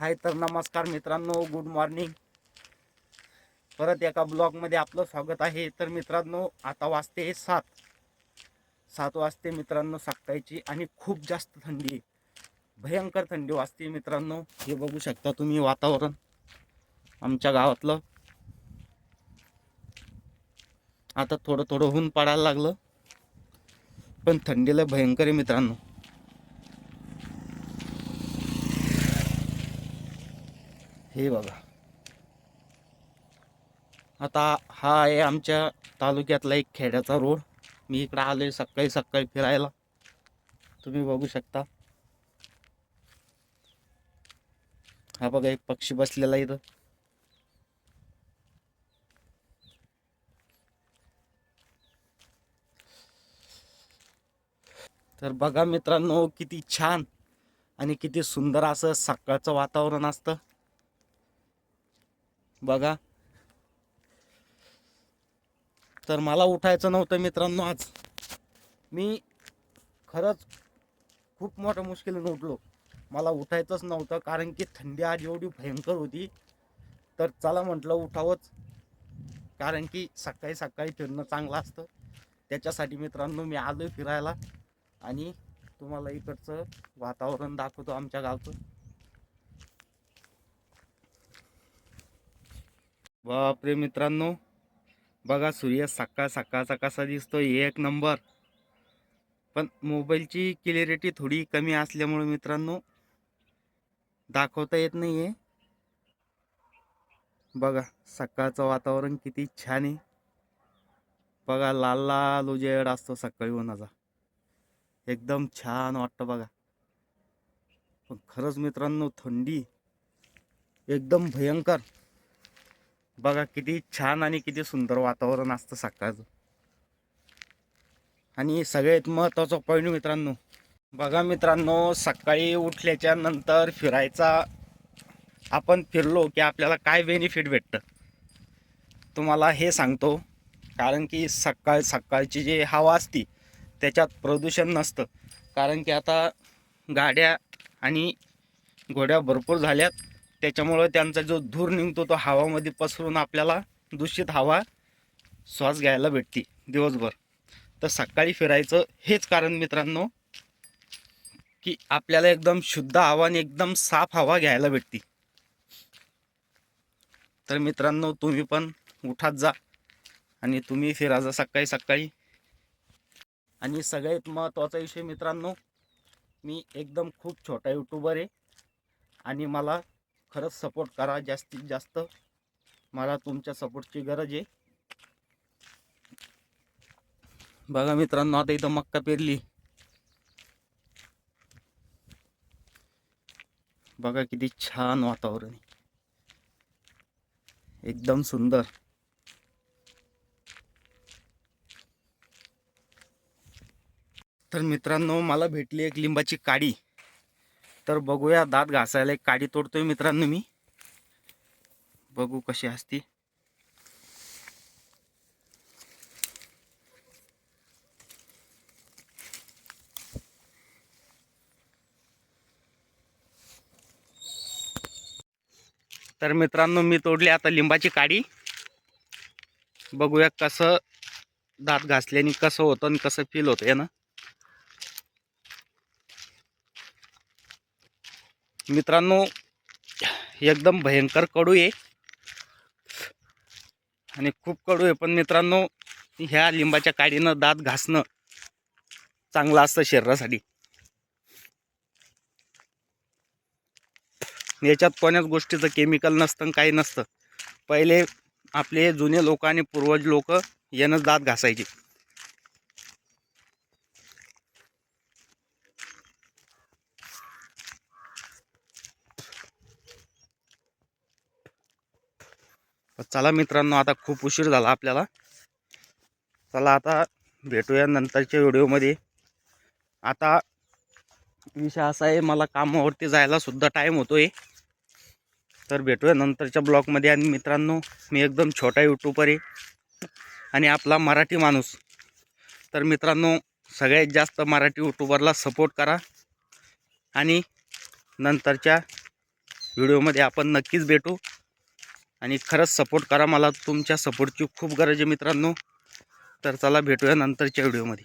हाय तर नमस्कार मित्रांनो गुड मॉर्निंग परत एका ब्लॉगमध्ये आपलं स्वागत आहे. तर मित्रांनो आता वाजते सात. सात वाजते मित्रांनो साखतायची आणि खूप जास्त थंडी भयंकर थंडी वाजते मित्रांनो. हे बघू शकता तुम्ही वातावरण. आमच्या गावातलं. आता थोडं थोडं ऊन पडायला लागलं. पण थंडीला भयंकर आहे मित्रांनो. हे बघा. आता हा आहे आमच्या तालुक्यातला एक खेड्याचा रोड. मी इकडं आलोय सकाळी सकाळी फिरायला. तुम्ही बघू शकता. हा बघा एक पक्षी बसलेला इथं. तर बघा मित्रांनो किती छान आणि किती सुंदर असं सकाळचं वातावरण असतं. बघा. तर मला उठायचं नव्हतं मित्रांनो आज. मी खरंच खूप मोठ्या मुश्किलीने उठलो. मला उठायचंच नव्हतं कारण की थंडी आज एवढी भयंकर होती. तर चला म्हटलं उठावंच. कारण की सकाळी सकाळी फिरणं चांगलं असतं. त्याच्यासाठी मित्रांनो मी आलो फिरायला. आणि तुम्हाला इकडचं वातावरण दाखवतो आमच्या गावचं. बापरे मित्रांनो. बघा सूर्य सकाळ सकाळचा कसा दिसतो एक नंबर. पण मोबाईलची क्लिअरिटी थोडी कमी असल्यामुळे मित्रांनो दाखवता येत नाही आहे बघा सकाळचं वातावरण किती छान आहे. बघा लाल लाल उजेड असतो सकाळी उन्हाचा. एकदम छान वाटतं बघा. पण खरंच मित्रांनो थंडी एकदम भयंकर. बघा किती छान आणि किती सुंदर वातावरण असतं सकाळचं. आणि सगळ्यात महत्त्वाचा पॉईंट मित्रांनो. बघा मित्रांनो सकाळी उठल्याच्या नंतर फिरायचा आपण फिरलो की आपल्याला काय बेनिफिट भेटतं? तुम्हाला हे सांगतो कारण की सकाळ सकाळची जी हवा असती त्याच्यात प्रदूषण नसतं. कारण की आता गाड्या आणि घोड्या भरपूर झाल्यात. त्याच्यामुळं त्यांचा जो धूर निघतो तो हवामध्ये पसरून आपल्याला दूषित हवा श्वास घ्यायला भेटते दिवसभर. तर सकाळी फिरायचं हेच कारण मित्रांनो की आपल्याला एकदम शुद्ध हवा आणि एकदम साफ हवा घ्यायला भेटते. तर मित्रांनो तुम्ही पण उठात जा आणि तुम्ही फिरा जा सकाळी सकाळी. आणि सगळ्यात महत्त्वाचा विषय मित्रांनो मी एकदम खूप छोटा यूट्यूबर आहे आणि मला खरंच सपोर्ट करा. जास्तीत जास्त मला तुमच्या सपोर्टची गरज आहे. बघा मित्रांनो आता इथं मक्का पेरली. बघा किती छान वातावरण आहे. एकदम सुंदर. तर मित्रांनो मला भेटली एक लिंबाची काडी. तर बघूया दात घासायला एक काडी तोडतोय मित्रांनो मी. बघू कशी असती. तर मित्रांनो मी तोडली आता लिंबाची काडी. बघूया कसं दात घासल्याने कसं होतं आणि कसं फील होतं ना? मित्रांनो एकदम भयंकर कडू आहे. आणि खूप कडू आहे. पण मित्रांनो ह्या लिंबाच्या काडीनं दात घासणं चांगलं असतं शरीरासाठी. याच्यात कोण्याच गोष्टीचं केमिकल नसतं आणि काही नसतं. पहिले आपले जुने लोक आणि पूर्वज लोक यानंच दात घासायचे. चला मित्रांनो आता खूप उशीर झाला आपल्याला. चला आता भेटूया नंतरच्या व्हिडिओमध्ये. आता विषय असा आहे मला कामावरती जायला सुद्धा टाईम होतोय. तर भेटूया नंतरच्या ब्लॉगमध्ये. आणि मित्रांनो मी एकदम छोटा यूट्यूबर आहे. आणि आपला मराठी माणूस. तर मित्रांनो सगळ्यात जास्त मराठी यूट्यूबरला सपोर्ट करा. आणि नंतरच्या व्हिडिओमध्ये आपण नक्कीच भेटू. आणि खरंच सपोर्ट करा मला. तुमच्या सपोर्टची खूप गरज आहे मित्रांनो. तर चला भेटूया नंतरच्या व्हिडिओमध्ये